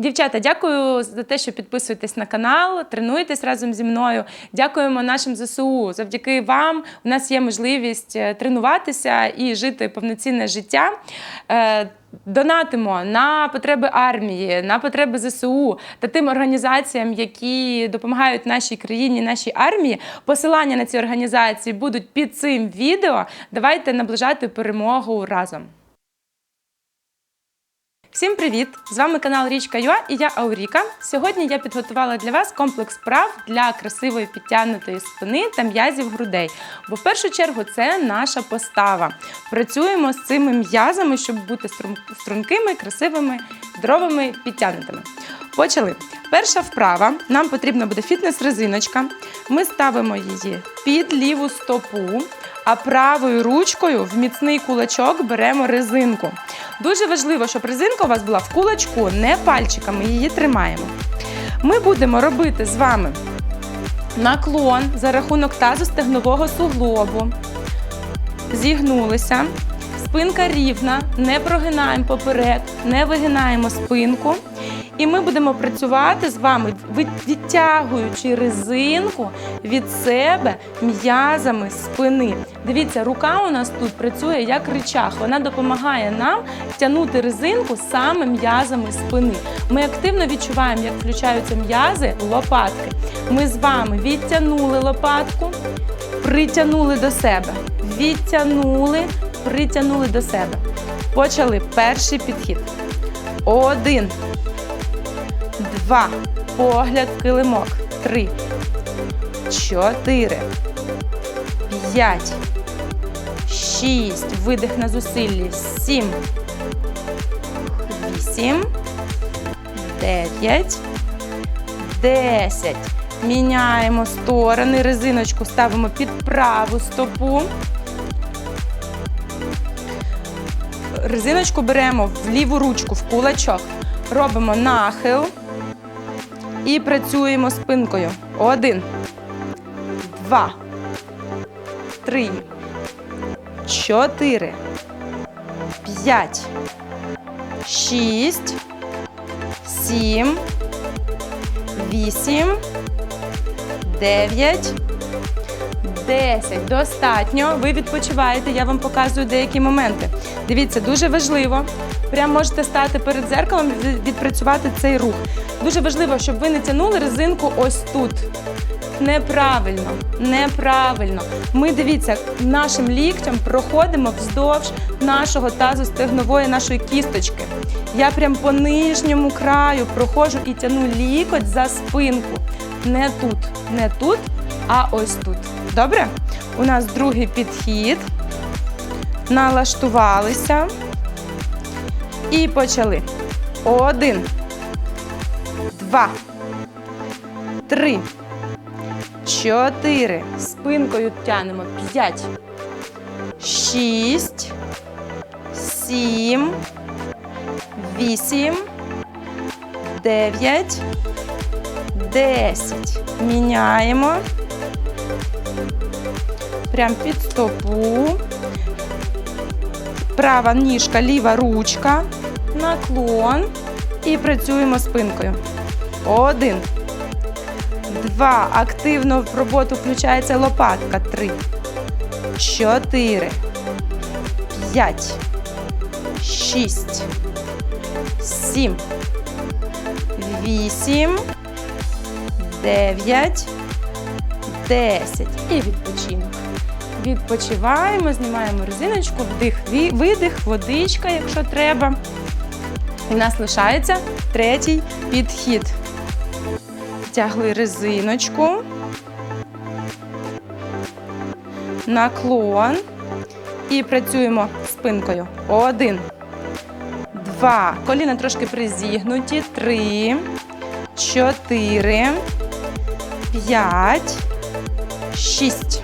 Дівчата, дякую за те, що підписуєтесь на канал, тренуєтесь разом зі мною. Дякуємо нашим ЗСУ. Завдяки вам у нас є можливість е, тренуватися і жити повноцінне життя. Е, Донатимо на потреби армії, на потреби ЗСУ та тим організаціям, які допомагають нашій країні, нашій армії. Посилання на ці організації будуть під цим відео. Давайте наближати перемогу разом. Всім привіт! З вами канал Річка Юа і я Ауріка. Сьогодні я підготувала для вас комплекс вправ для красивої підтягнутої спини та м'язів грудей. Бо в першу чергу це наша постава. Працюємо з цими м'язами, щоб бути стрункими, красивими, здоровими, підтягнутими. Почали. Перша вправа. Нам потрібна буде фітнес-резиночка. Ми ставимо її під ліву стопу, а правою ручкою в міцний кулачок беремо резинку. Дуже важливо, щоб резинка у вас була в кулачку, не пальчиками. Її тримаємо. Ми будемо робити з вами наклон за рахунок тазу стегнового суглобу. Зігнулися. Спинка рівна, не прогинаємо поперек, не вигинаємо спинку. І ми будемо працювати з вами, від- відтягуючи резинку від себе м'язами спини. Дивіться, рука у нас тут працює як рычаг. Вона допомагає нам тягнути резинку саме м'язами спини. Ми активно відчуваємо, як включаються м'язи лопатки. Ми з вами відтягнули лопатку, притягнули до себе. Відтягнули, притягнули до себе. Почали перший підхід. Один. Два. Погляд килимок. Три. Чотири. П'ять. Шість. Видих на зусиллі. Сім. Вісім. Дев'ять. Десять. Міняємо сторони. Резиночку ставимо під праву стопу. Резиночку беремо в ліву ручку, в кулачок. Робимо нахил і працюємо спинкою. Один, два, три, чотири, п'ять, шість, сім, вісім, дев'ять. 10. Достатньо. Ви відпочиваєте, я вам показую деякі моменти. Дивіться, дуже важливо. Прям можете стати перед зеркалом і відпрацювати цей рух. Дуже важливо, щоб ви не тягнули резинку ось тут. Неправильно, неправильно. Ми дивіться, нашим ліктем проходимо вздовж нашого тазу стегнової нашої кісточки. Я прям по нижньому краю проходжу і тяну лікоть за спинку. Не тут, не тут, а ось тут. Добре? У нас другий підхід. Налаштувалися. І почали. Один. Два. Три. Чотири. Спинкою тянемо. П'ять. Шість. Сім. Вісім. Дев'ять. Десять. Міняємо. Прям під стопу. Права ніжка, ліва ручка. Наклон. І працюємо спинкою. Один. Два. Активно в роботу включається лопатка. Три. Чотири. П'ять. Шість. Сім. Вісім. Дев'ять. 10. І відпочинок. Відпочиваємо, знімаємо резиночку, вдих, видих, водичка, якщо треба. І в нас лишається третій підхід. Тягли резиночку. Наклон. І працюємо спинкою. Один. Два. Коліна трошки призігнуті. Три. Чотири. П'ять. Шість.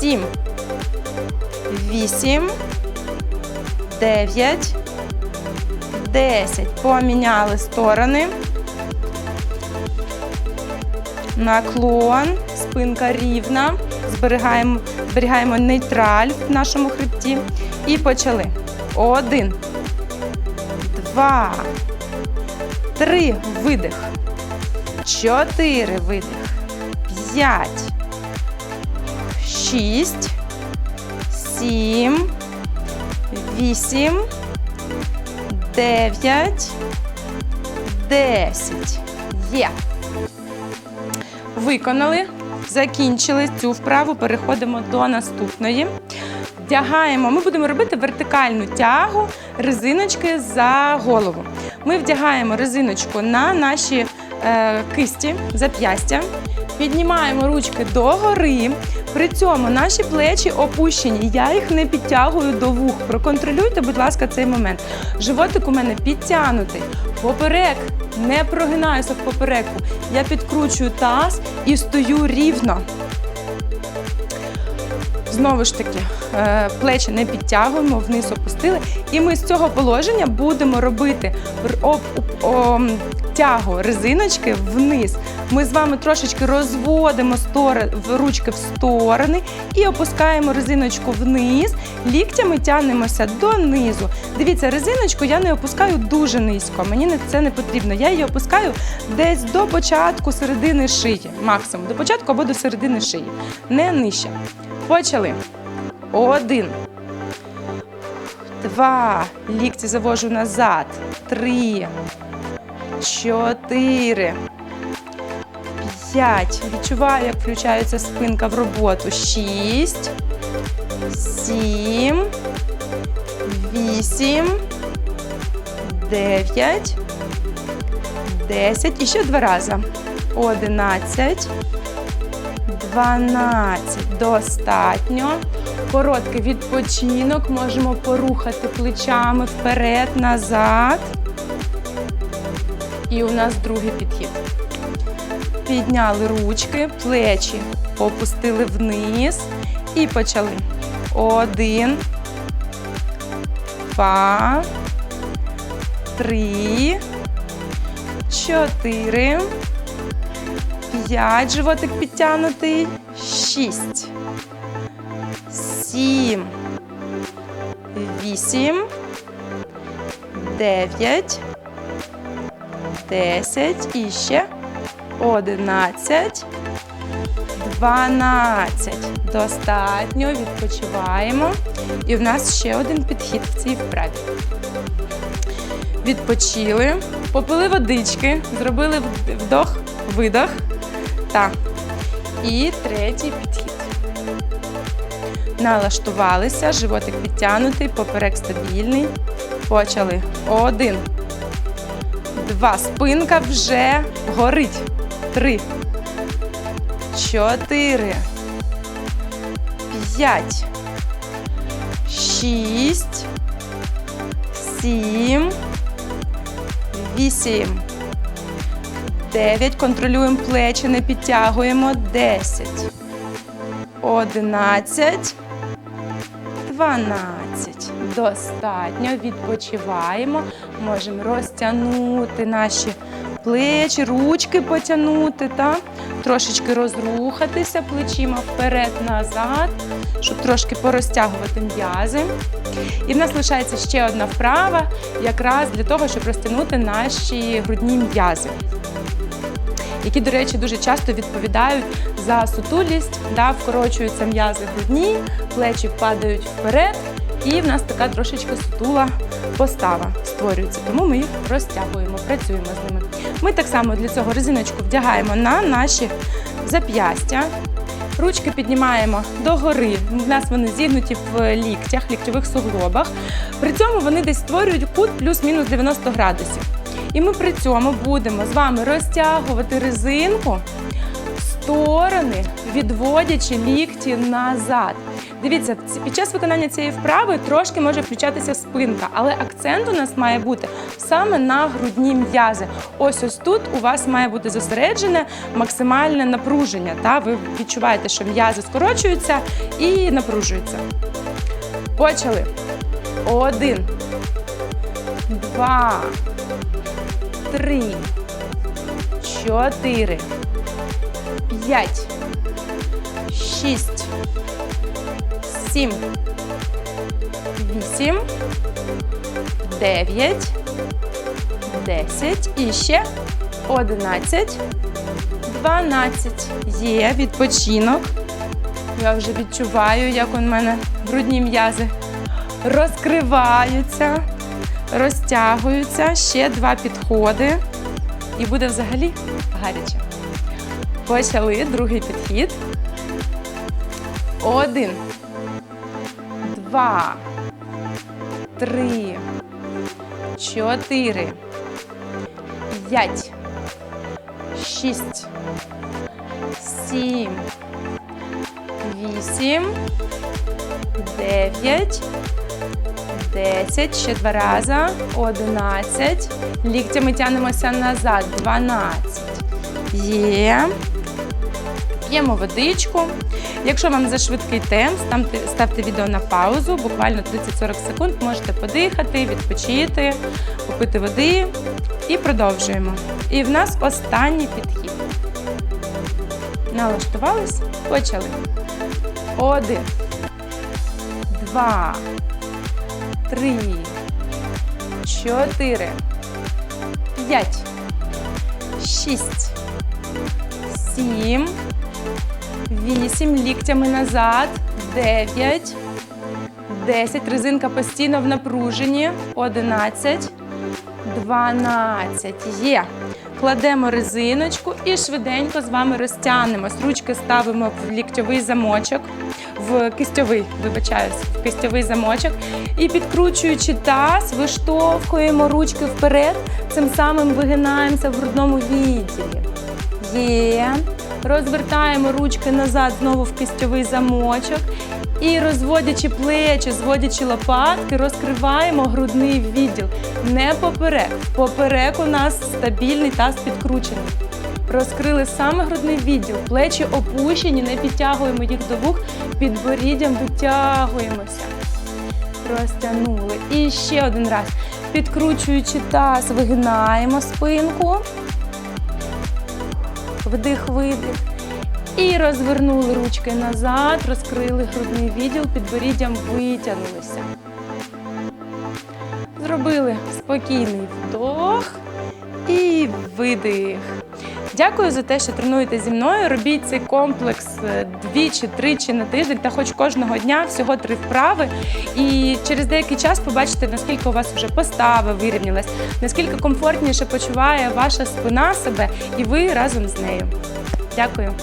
Сім. Вісім. Дев'ять. Десять. Поміняли сторони. Наклон. Спинка рівна. Зберігаємо, зберігаємо нейтраль в нашому хребті. І почали. Один. Два. Три. Видих. Чотири. Видих. П'ять. Шість. Сім. Вісім. Дев'ять. Десять. Є. Виконали. Закінчили цю вправу. Переходимо до наступної. Вдягаємо, ми будемо робити вертикальну тягу резиночки за голову. Ми вдягаємо резиночку на наші е, кисті, зап'ястя, піднімаємо ручки догори. При цьому наші плечі опущені. Я їх не підтягую до вух. Проконтролюйте, будь ласка, цей момент. Животик у мене підтягнутий. Поперек не прогинаюся в попереку. Я підкручую таз і стою рівно. Знову ж таки, е, плечі не підтягуємо, вниз опустили. І ми з цього положення будемо робити тягу резиночки вниз. Ми з вами трошечки розводимо ручки в сторони і опускаємо резиночку вниз. Ліктями тягнемося донизу. Дивіться, резиночку я не опускаю дуже низько. Мені це не потрібно. Я її опускаю десь до початку середини шиї. Максимум до початку або до середини шиї. Не нижче. Почали. Один. Два. Лікті завожу назад. Три. Чотири. П'ять. Відчуваю, як включається спинка в роботу. Шість. Сім. Вісім. Дев'ять. Десять. І ще два рази. Одинадцять. 12. Достатньо. Короткий відпочинок. Можемо порухати плечами вперед, назад. І у нас другий підхід. Підняли ручки, плечі опустили вниз і почали. Один. Два. Три. Чотири. П'ять. Животик підтягнутий. Шість. Сім. Вісім. Дев'ять. Десять. І ще. Одинадцять. Дванадцять. Достатньо. Відпочиваємо. І в нас ще один підхід в цій вправі. Відпочили, попили водички, зробили вдох, видох. Так. І третій підхід. Налаштувалися, животик підтягнутий, поперек стабільний. Почали. Один. Два. Спинка вже горить. Три. Чотири. П'ять. Шість. Сім. Вісім. Дев'ять. Контролюємо плечі, не підтягуємо. Десять. Одинадцять. Дванадцять. Достатньо. Відпочиваємо. Можемо розтягнути наші плечі, ручки потягнути, та? трошечки розрухатися плечима вперед-назад, щоб трошки порозтягувати м'язи. І в нас лишається ще одна вправа, якраз для того, щоб розтягнути наші грудні м'язи. Які, до речі, дуже часто відповідають за сутулість, да, вкорочуються м'язи грудні, плечі падають вперед, і в нас така трошечки сутула постава створюється. Тому ми їх розтягуємо, працюємо з ними. Ми так само для цього резиночку вдягаємо на наші зап'ястя. Ручки піднімаємо догори. У нас вони зігнуті в ліктях, ліктьових суглобах. При цьому вони десь створюють кут плюс-мінус 90 градусів. І ми при цьому будемо з вами розтягувати резинку в сторони, відводячи лікті назад. Дивіться, під час виконання цієї вправи трошки може включатися спинка, але акцент у нас має бути саме на грудні м'язи. Ось ось тут у вас має бути зосереджене максимальне напруження. Та? Ви відчуваєте, що м'язи скорочуються і напружуються. Почали. Один. Два. Три. Чотири. П'ять. Шість. Сім. Вісім. Дев'ять. 10 і ще 11, 12. Є відпочинок. Я вже відчуваю, як у мене грудні м'язи розкриваються, розтягуються. Ще два підходи. І буде взагалі гаряче. Почали другий підхід. Один. Два. Три. Чотири. П'ять. Шість. Сім. Вісім. Дев'ять. Десять. Ще два рази. Одинадцять. Ліктями тянемося назад. Дванадцять. Є. П'ємо водичку. Якщо вам за швидкий темп, ставте, відео на паузу, буквально 30-40 секунд, можете подихати, відпочити, попити води і продовжуємо. І в нас останній підхід. Налаштувались, почали. Один, два, три, чотири, п'ять, шість, сім. Вісім ліктями назад. Дев'ять. Десять. Резинка постійно в напруженні. Одинадцять. Дванадцять. Є. Кладемо резиночку і швиденько з вами розтягнемось. Ручки ставимо в ліктьовий замочок, в кистьовий, вибачаюсь, в кистьовий замочок. І підкручуючи таз, виштовхуємо ручки вперед, цим самим вигинаємося в грудному відділі. Є. Розвертаємо ручки назад знову в кистьовий замочок. І розводячи плечі, зводячи лопатки, розкриваємо грудний відділ. Не поперек. Поперек у нас стабільний таз підкручений. Розкрили саме грудний відділ. Плечі опущені, не підтягуємо їх до вух, підборіддям витягуємося. Розтягнули. І ще один раз. Підкручуючи таз, вигинаємо спинку. Вдих, видих. І розвернули ручки назад, розкрили грудний відділ, підборіддям витягнулися. Зробили спокійний вдох і видих. Дякую за те, що тренуєте зі мною. Робіть цей комплекс е, двічі-тричі на тиждень та хоч кожного дня всього три вправи. І через деякий час побачите, наскільки у вас вже постава вирівнялась, наскільки комфортніше почуває ваша спина себе і ви разом з нею. Дякую.